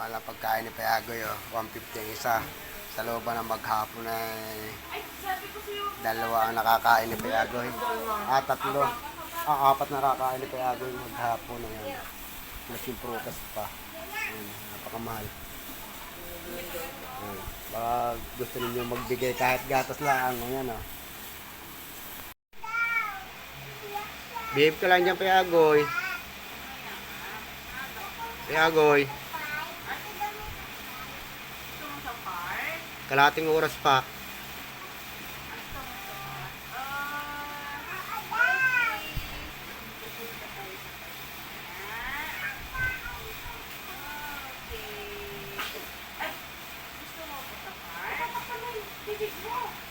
Mahal na pagkain ni Payagoy, oh. 150 ang isa. Sa looban ng maghapon ay dalawa ang nakakain ni Payagoy. Ah, tatlo. Ah, apat na nakakain ni Payagoy maghapon na yan. Plus yung prutas pa. Ayun, napakamahal. Ayun. Baka gusto ninyo magbigay kahit gatas lang. Ayan, oh. Behave ka lang dyan, Payagoy. Payagoy. Kalating oras pa. Bibig mo.